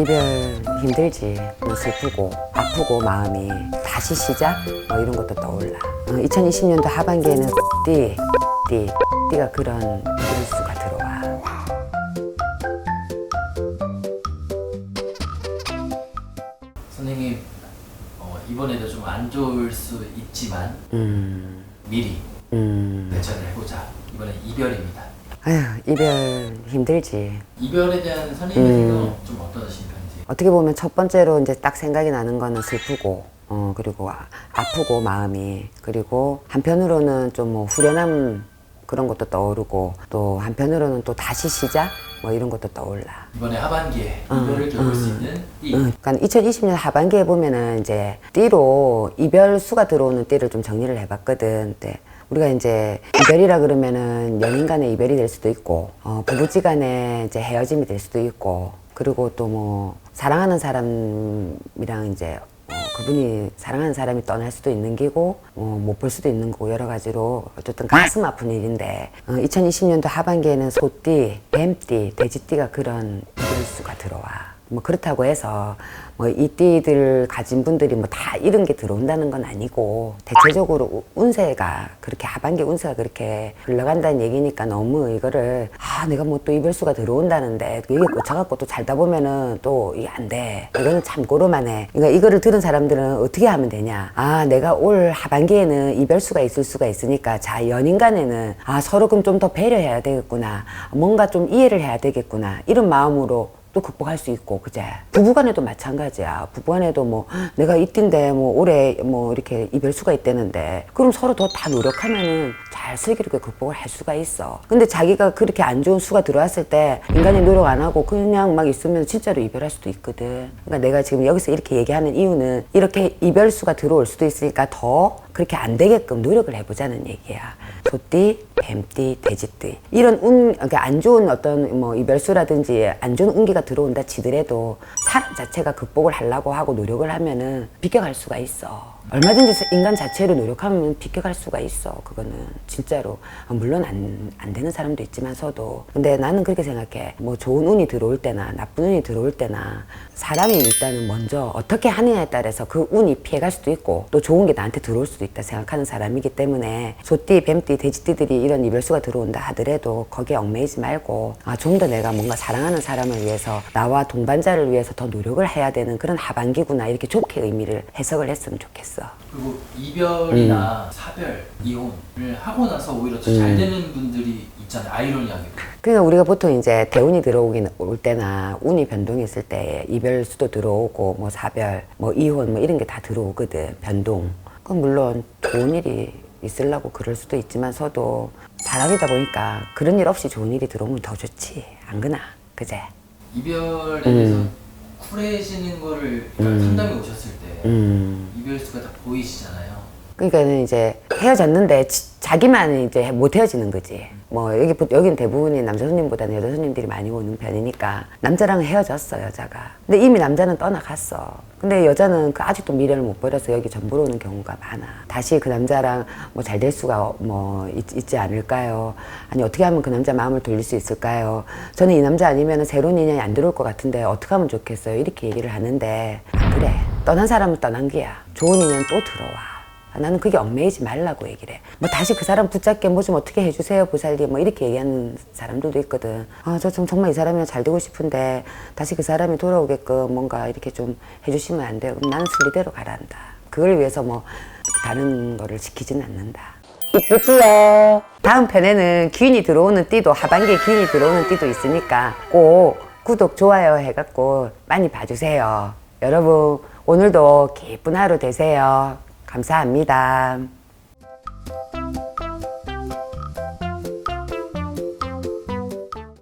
이별 힘들지. 뭐 슬프고 아프고 마음이 다시 시작 뭐 이런 것도 떠올라. 어, 2020년도 하반기에는 띠, 띠, 띠가 그런 일수가 들어와. 선생님 어, 이번에도 좀 안 좋을 수 있지만 음, 미리 음. 대처를 해보자. 이번엔 이별입니다. 아휴 이별 힘들지. 이별에 대한 선생님의 음. 생각은 좀 어떠신 편인지. 어떻게 보면 첫 번째로 이제 딱 생각이 나는 거는 슬프고, 어, 그리고 아, 아프고 마음이, 그리고 한편으로는 좀 뭐 후련함 그런 것도 떠오르고, 또 한편으로는 또 다시 시작? 뭐 이런 것도 떠올라. 이번에 하반기에 이별을 겪을 수 있는 이 응, 그러니까 2020년 하반기에 보면은 이제 띠로 이별 수가 들어오는 띠를 좀 정리를 해봤거든. 근데 우리가 이제 이별이라 그러면은 연인 간의 이별이 될 수도 있고, 어, 부부지간에 이제 헤어짐이 될 수도 있고, 그리고 또 뭐 사랑하는 사람이랑 이제 어, 그분이 사랑하는 사람이 떠날 수도 있는 기고 어, 못 볼 수도 있는 거고 여러 가지로 어쨌든 가슴 아픈 일인데 어, 2020년도 하반기에는 소띠, 뱀띠, 돼지띠가 그런 이별수가 들어와. 뭐 그렇다고 해서 뭐 이 띠들 가진 분들이 뭐 다 이런 게 들어온다는 건 아니고 대체적으로 우- 운세가 그렇게 하반기 운세가 그렇게 흘러간다는 얘기니까 너무 이거를 아 내가 뭐 또 이별수가 들어온다는데 그 이게 꽂혀갖고 또 살다 보면은 또 이게 안 돼. 이거는 참고로만 해. 그러니까 이거를 들은 사람들은 어떻게 하면 되냐? 아 내가 올 하반기에는 이별수가 있을 수가 있으니까 자 연인 간에는 아 서로 그럼 좀 더 배려해야 되겠구나. 뭔가 좀 이해를 해야 되겠구나. 이런 마음으로 또 극복할 수 있고 그제? 부부간에도 마찬가지야. 부부간에도 뭐 내가 이때인데 뭐 올해 뭐 이렇게 이별 수가 있다는데 그럼 서로 더 다 노력하면은 잘 슬기롭게 극복을 할 수가 있어. 근데 자기가 그렇게 안 좋은 수가 들어왔을 때 인간이 노력 안 하고 그냥 막 있으면 진짜로 이별할 수도 있거든. 그러니까 내가 지금 여기서 이렇게 얘기하는 이유는 이렇게 이별 수가 들어올 수도 있으니까 더 그렇게 안 되게끔 노력을 해보자는 얘기야. 소띠, 뱀띠, 돼지띠. 이런 운, 그러니까 안 좋은 어떤 뭐 이별수라든지 안 좋은 운기가 들어온다 치더라도 사람 자체가 극복을 하려고 하고 노력을 하면은 비껴갈 수가 있어. 얼마든지 인간 자체로 노력하면 비껴갈 수가 있어. 그거는 진짜로 아, 물론 안, 안 되는 사람도 있지만서도 근데 나는 그렇게 생각해. 뭐 좋은 운이 들어올 때나 나쁜 운이 들어올 때나 사람이 일단은 먼저 어떻게 하느냐에 따라서 그 운이 피해갈 수도 있고 또 좋은 게 나한테 들어올 수도 있다 생각하는 사람이기 때문에 소띠, 뱀띠, 돼지띠들이 이런 이별수가 들어온다 하더라도 거기에 얽매이지 말고 아, 좀 더 내가 뭔가 사랑하는 사람을 위해서 나와 동반자를 위해서 더 노력을 해야 되는 그런 하반기구나 이렇게 좋게 의미를 해석을 했으면 좋겠어. 그리고 이별이나 음. 사별, 이혼을 하고 나서 오히려 더 잘 되는 분들이 있잖아요. 아이러니하게. 그러니까 우리가 보통 이제 대운이 들어오긴 올 때나 운이 변동이 있을 때 이별 수도 들어오고 뭐 사별, 뭐 이혼 뭐 이런 게 다 들어오거든 변동. 그럼 물론 좋은 일이 있으려고 그럴 수도 있지만서도 사람이다 보니까 그런 일 없이 좋은 일이 들어오면 더 좋지 안 그나 그제? 이별에 음. 대해서 쿨해지는 거를 그러니까 상담에 오셨을 때 음. 이별 수가 다 보이시잖아요. 그러니까는 이제 헤어졌는데 지- 자기만 이제 못 헤어지는 거지. 뭐 여기 보- 여기는 대부분이 남자 손님보다는 여자 손님들이 많이 오는 편이니까 남자랑 헤어졌어 여자가. 근데 이미 남자는 떠나갔어. 근데 여자는 그 아직도 미련을 못 버려서 여기 전보러 오는 경우가 많아. 다시 그 남자랑 뭐 잘 될 수가 뭐 있, 있지 않을까요? 아니 어떻게 하면 그 남자 마음을 돌릴 수 있을까요? 저는 이 남자 아니면 새로운 인연이 안 들어올 것 같은데 어떻게 하면 좋겠어요? 이렇게 얘기를 하는데 안 그래. 떠난 사람은 떠난 게야. 좋은 인연 또 들어와. 아, 나는 그게 얽매이지 말라고 얘기를 해. 뭐 다시 그 사람 붙잡게 뭐 좀 어떻게 해주세요, 보살님. 뭐 이렇게 얘기하는 사람들도 있거든. 아, 저 좀 정말 이 사람이랑 잘 되고 싶은데 다시 그 사람이 돌아오게끔 뭔가 이렇게 좀 해주시면 안 돼요. 그럼 나는 순리대로 가란다. 그걸 위해서 뭐 다른 거를 지키지는 않는다. 이쁘지요? 다음 편에는 기운이 들어오는 띠도 하반기에 기운이 들어오는 띠도 있으니까 꼭 구독, 좋아요 해갖고 많이 봐주세요. 여러분 오늘도 기쁜 하루 되세요. 감사합니다.